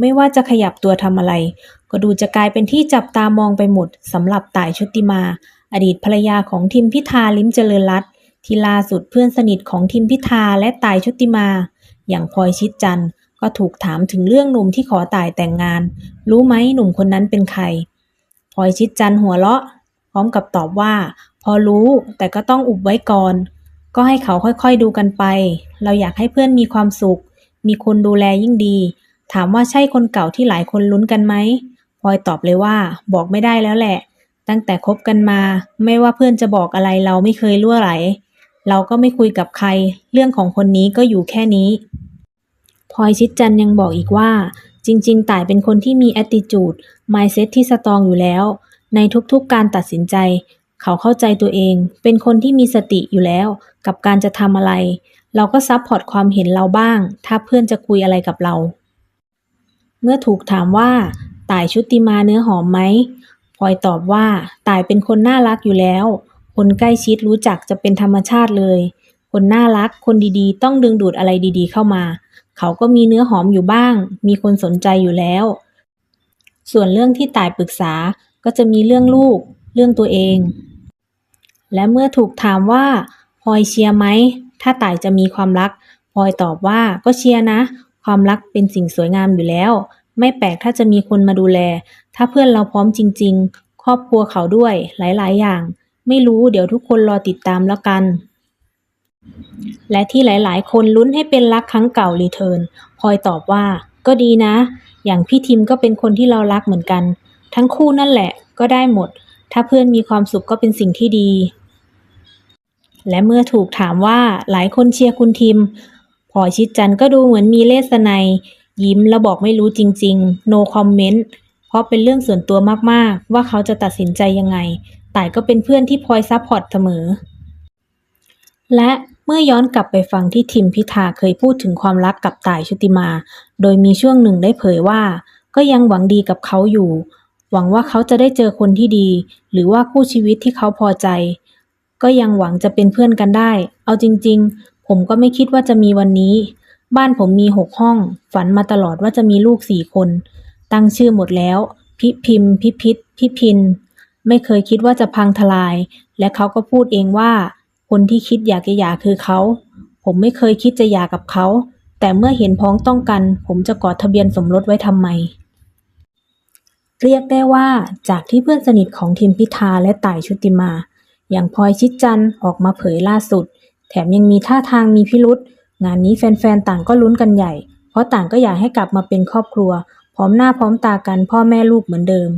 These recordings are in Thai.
ไม่ว่าจะขยับตัวทำอะไร ก็ดูจะกลายเป็นที่จับตามองไปหมดสำหรับต่ายชุติมา อดีตภรรยาของทิมพิธาลิ้มเจริญรัตที่ล่าสุดเพื่อนสนิทของทิมพิธาและต่ายชุติมา อย่างพลอยชิดจันทร์ก็ถูกถามถึงเรื่องหนุ่มที่ขอต่ายแต่งงาน รู้ไหมหนุ่มคนนั้นเป็นใครพลอยชิดจันทร์หัวเราะ พร้อมกับตอบว่า พอรู้แต่ก็ต้องอุบไว้ก่อน ก็ให้เขาค่อยๆดูกันไป เราอยากให้เพื่อนมีความสุข มีคนดูแลยิ่งดี ถามว่าใช่คนเก่าที่หลายคนลุ้นกันไหมพลอยตอบเลยว่า บอกไม่ได้แล้วแหละ ตั้งแต่คบกันมา ไม่ว่าเพื่อนจะบอกอะไรเราไม่เคยล่วไหล เราก็ไม่คุยกับใคร เรื่องของคนนี้ก็อยู่แค่นี้พลอยชิดจันยังบอกอีกว่า จริง ๆ ต่ายเป็นคนที่มี attitude mindset ที่สตรองอยู่แล้ว ในทุกๆ การตัดสินใจ เขาเข้าใจตัวเอง เป็นคนที่มีสติอยู่แล้ว กับการจะทำอะไร เราก็ซับพอร์ตความเห็นเราบ้าง ถ้าเพื่อนจะคุยอะไรกับเรา เมื่อถูกถามว่าต่ายชุติมาเนื้อหอมไหมพลอยตอบว่าต่ายเป็นคนน่ารักอยู่แล้ว คนใกล้ชิดรู้จักจะเป็นธรรมชาติเลย คนน่ารัก คนดีๆ ต้องดึงดูดอะไรดีๆ เข้ามา เขาก็มีเนื้อหอมอยู่บ้าง มีคนสนใจอยู่แล้ว ส่วนเรื่องที่ต่ายปรึกษาก็จะมีเรื่องลูก เรื่องตัวเอง และเมื่อถูกถามว่าพลอยเชียร์ไหม ถ้าต่ายจะมีความรักพลอยตอบว่าก็เชียร์นะ ความรักเป็นสิ่งสวยงามอยู่แล้ว ไม่แปลกถ้าจะมีคนมาดูแล ถ้าเพื่อนเราพร้อมจริง ๆ ครอบครัวเขาด้วยหลาย ๆ อย่าง ไม่รู้เดี๋ยวทุกคนรอติดตามแล้วกัน และที่หลาย ๆ คนลุ้นให้เป็นรักครั้งเก่ารีเทิร์นพลอยตอบว่า ก็ดีนะ อย่างพี่ทิมก็เป็นคนที่เรารักเหมือนกัน ทั้งคู่นั่นแหละ ก็ได้หมด ถ้าเพื่อนมีความสุขก็เป็นสิ่งที่ดี และเมื่อถูกถามว่าหลายคนเชียร์คุณทิมพลอยชิดจันทร์ก็ดูเหมือนมีเลสไน ยิ้มแล้วบอกไม่รู้จริง ๆ no comment เพราะเป็นเรื่องส่วนตัวมากๆ ว่าเขาจะตัดสินใจยังไง แต่ก็เป็นเพื่อนที่พลอยซัพพอร์ตเสมอ และเมื่อย้อนกลับไปฟังที่ทิมพิธาเคยพูดถึงความรักกับต่ายชุติมา โดยมีช่วงหนึ่งได้เผยว่า ก็ยังหวังดีกับเขาอยู่ หวังว่าเขาจะได้เจอคนที่ดี หรือว่าคู่ชีวิตที่เขาพอใจ ก็ยังหวังจะเป็นเพื่อนกันได้ เอาจริง ๆ ผมก็ไม่คิดว่าจะมีวันนี้ บ้านผมมีหกห้อง ฝันมาตลอดว่าจะมีลูกสี่คน ตั้งชื่อหมดแล้ว พิพิมพิพิธพิพิน ไม่เคยคิดว่าจะพังทลาย และเขาก็พูดเองว่า คนที่คิดอยากจะหย่าคือเขา ผมไม่เคยคิดจะหย่ากับเขา แต่เมื่อเห็นพ้องต้องกัน ผมจะกอดทะเบียนสมรสไว้ทำไม เรียกได้ว่าจากที่เพื่อนสนิทของทิมพิธาและต่ายชุติมา อย่างพลอยชิดจันออกมาเผยล่าสุด แถมยังมีท่าทางมีพิรุษ งานนี้แฟนๆ ต่างก็ลุ้นกันใหญ่ เพราะต่างก็อยากให้กลับมาเป็นครอบครัว พร้อมหน้าพร้อมตากันพ่อแม่ลูกเหมือนเดิม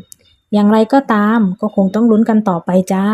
อย่างไรก็ตามก็คงต้องลุ้นกันต่อไปจ้า